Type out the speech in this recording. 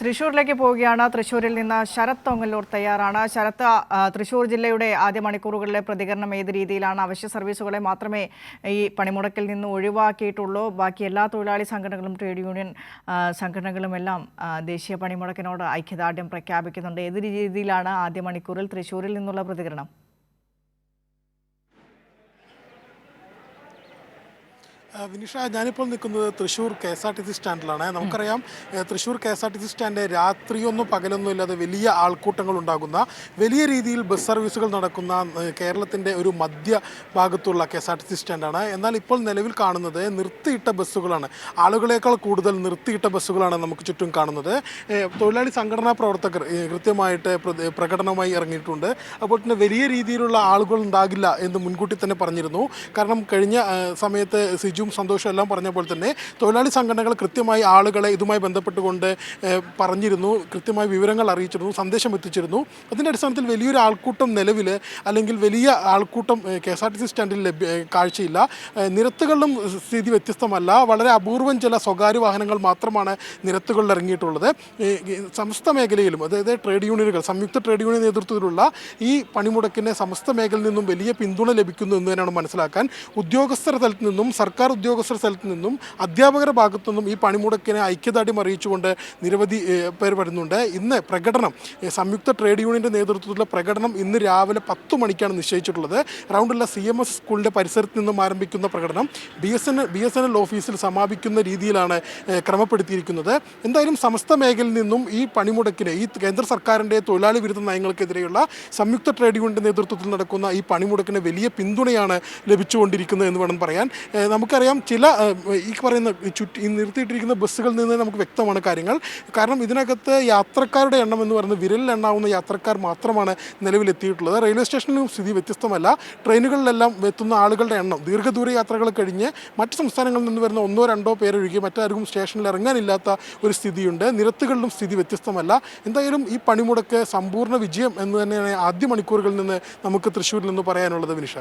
തൃശൂരിലേക്ക് പോവുകയാണ്. തൃശൂരിൽ നിന്ന് ശരത് തൊങ്ങല്ലൂർ തയ്യാറാണ്. ശരത്ത് തൃശൂർ ജില്ലയുടെ ആദ്യ മണിക്കൂറുകളിലെ പ്രതികരണം ഏത് രീതിയിലാണ്? അവശ്യ സർവീസുകളെ മാത്രമേ ഈ പണിമുടക്കിൽ നിന്ന് ഒഴിവാക്കിയിട്ടുള്ളൂ. ബാക്കി എല്ലാ തൊഴിലാളി സംഘടനകളും ട്രേഡ് യൂണിയൻ സംഘടനകളും എല്ലാം ദേശീയ പണിമുടക്കിനോട് ഐക്യദാർഢ്യം പ്രഖ്യാപിക്കുന്നുണ്ട്. ഏത് രീതിയിലാണ് ആദ്യ മണിക്കൂറിൽ തൃശൂരിൽ നിന്നുള്ള പ്രതികരണം? വിനിഷ ഞാനിപ്പോൾ നിൽക്കുന്നത് Thrissur K S R T C സ്റ്റാൻഡിലാണ്. നമുക്കറിയാം Thrissur K S R T C stand രാത്രിയൊന്നും പകലൊന്നും ഇല്ലാതെ വലിയ ആൾക്കൂട്ടങ്ങൾ ഉണ്ടാകുന്ന വലിയ രീതിയിൽ ബസ് സർവീസുകൾ നടക്കുന്ന കേരളത്തിന്റെ ഒരു മധ്യ ഭാഗത്തുള്ള K S R T C സ്റ്റാൻഡാണ്. എന്നാൽ ഇപ്പോൾ നിലവിൽ കാണുന്നത് നിർത്തിയിട്ട ബസ്സുകളാണ്. ആളുകളേക്കാൾ കൂടുതൽ നിർത്തിയിട്ട ബസ്സുകളാണ് നമുക്ക് ചുറ്റും കാണുന്നത്. തൊഴിലാളി സംഘടനാ പ്രവർത്തകർ കൃത്യമായിട്ട് പ്ര- പ്രകടനമായി ഇറങ്ങിയിട്ടുണ്ട്. അപ്പോൾ തന്നെ വലിയ രീതിയിലുള്ള ആളുകൾ ഉണ്ടാകില്ല എന്ന് മുൻകൂട്ടി തന്നെ പറഞ്ഞിരുന്നു. കാരണം കഴിഞ്ഞ സമയത്ത് സിജുവും സന്തോഷവും എല്ലാം പറഞ്ഞ പോലെ തന്നെ തൊഴിലാളി സംഘടനകൾ കൃത്യമായി ആളുകളെ ഇതുമായി ബന്ധപ്പെട്ടുകൊണ്ട് പറഞ്ഞിരുന്നു കൃത്യമായി വിവരങ്ങൾ അറിയിച്ചിരുന്നു സന്ദേശം എത്തിച്ചിരുന്നു. അതിന്റെ അടിസ്ഥാനത്തിൽ വലിയൊരു ആൾക്കൂട്ടം നിലവിൽ അല്ലെങ്കിൽ വലിയ ആൾക്കൂട്ടം K S R T C സ്റ്റാൻഡിൽ ലഭ്യ കാഴ്ചയില്ല. നിരത്തുകളിലും സ്ഥിതി വ്യത്യസ്തമല്ല. വളരെ അപൂർവം ചില സ്വകാര്യ വാഹനങ്ങൾ മാത്രമാണ് നിരത്തുകളിൽ ഇറങ്ങിയിട്ടുള്ളത്. സമസ്ത മേഖലയിലും അതായത് ട്രേഡ് യൂണിയനുകൾ സംയുക്ത ട്രേഡ് യൂണിയൻ നേതൃത്വത്തിലുള്ള ഈ പണിമുടക്കിന് സമസ്ത മേഖലയിൽ നിന്നും വലിയ പിന്തുണ ലഭിക്കുന്നു എന്ന് തന്നെയാണ് മനസ്സിലാക്കാൻ ഉദ്യോഗസ്ഥർ തലത്തിൽ നിന്നും സർക്കാർ ഉദ്യോഗസ്ഥർ സ്ഥലത്ത് നിന്നും അധ്യാപകരുടെ ഭാഗത്തു നിന്നും ഈ പണിമുടക്കിനെ ഐക്യദാർഢ്യം അറിയിച്ചുകൊണ്ട് നിരവധി പേർ വരുന്നുണ്ട്. ഇന്ന് പ്രകടനം സംയുക്ത ട്രേഡ് യൂണിയന്റെ നേതൃത്വത്തിലുള്ള പ്രകടനം ഇന്ന് രാവിലെ പത്ത് മണിക്കാണ് നിശ്ചയിച്ചിട്ടുള്ളത്. റൗണ്ടുള്ള സി എം എസ് സ്കൂളിന്റെ പരിസരത്ത് നിന്നും ആരംഭിക്കുന്ന പ്രകടനം B S N B S N L ഓഫീസിൽ സമാപിക്കുന്ന രീതിയിലാണ് ക്രമപ്പെടുത്തിയിരിക്കുന്നത്. എന്തായാലും സമസ്ത മേഖലയിൽ നിന്നും ഈ പണിമുടക്കിന് ഈ കേന്ദ്ര സർക്കാരിന്റെ തൊഴിലാളി വിരുദ്ധ നയങ്ങൾക്കെതിരെയുള്ള സംയുക്ത ട്രേഡ് യൂണിയന്റെ നേതൃത്വത്തിൽ നടക്കുന്ന ഈ പണിമുടക്കിന് വലിയ പിന്തുണയാണ് ലഭിച്ചുകൊണ്ടിരിക്കുന്നത് എന്ന് വേണം പറയാൻ. ഏ, നമുക്കറിയാം ചില ഈ പറയുന്ന ചുറ്റി നിർത്തിയിട്ടിരിക്കുന്ന ബസ്സുകളിൽ നിന്ന് നമുക്ക് വ്യക്തമാണ് കാര്യങ്ങൾ. കാരണം ഇതിനകത്ത് യാത്രക്കാരുടെ എണ്ണം എന്ന് പറയുന്നത് വിരലിൽ എണ്ണാവുന്ന യാത്രക്കാർ മാത്രമാണ് നിലവിലെത്തിയിട്ടുള്ളത്. റെയിൽവേ സ്റ്റേഷനിലും സ്ഥിതി വ്യത്യസ്തമല്ല. ട്രെയിനുകളിലെല്ലാം എത്തുന്ന ആളുകളുടെ എണ്ണം ദീർഘദൂര യാത്രകൾ കഴിഞ്ഞ് മറ്റ് സംസ്ഥാനങ്ങളിൽ നിന്ന് വരുന്ന ഒന്നോ രണ്ടോ പേരൊഴികെ മറ്റാർക്കും സ്റ്റേഷനിൽ ഇറങ്ങാനില്ലാത്ത ഒരു സ്ഥിതിയുണ്ട്. നിരത്തുകളിലും സ്ഥിതി വ്യത്യസ്തമല്ല. എന്തായാലും ഈ പണിമുടക്ക് സമ്പൂർണ വിജയം എന്ന് തന്നെയാണ് ആദ്യ മണിക്കൂറുകളിൽ നിന്ന് നമുക്ക് തൃശ്ശൂരിൽ നിന്ന് പറയാനുള്ളത് വിനിഷ.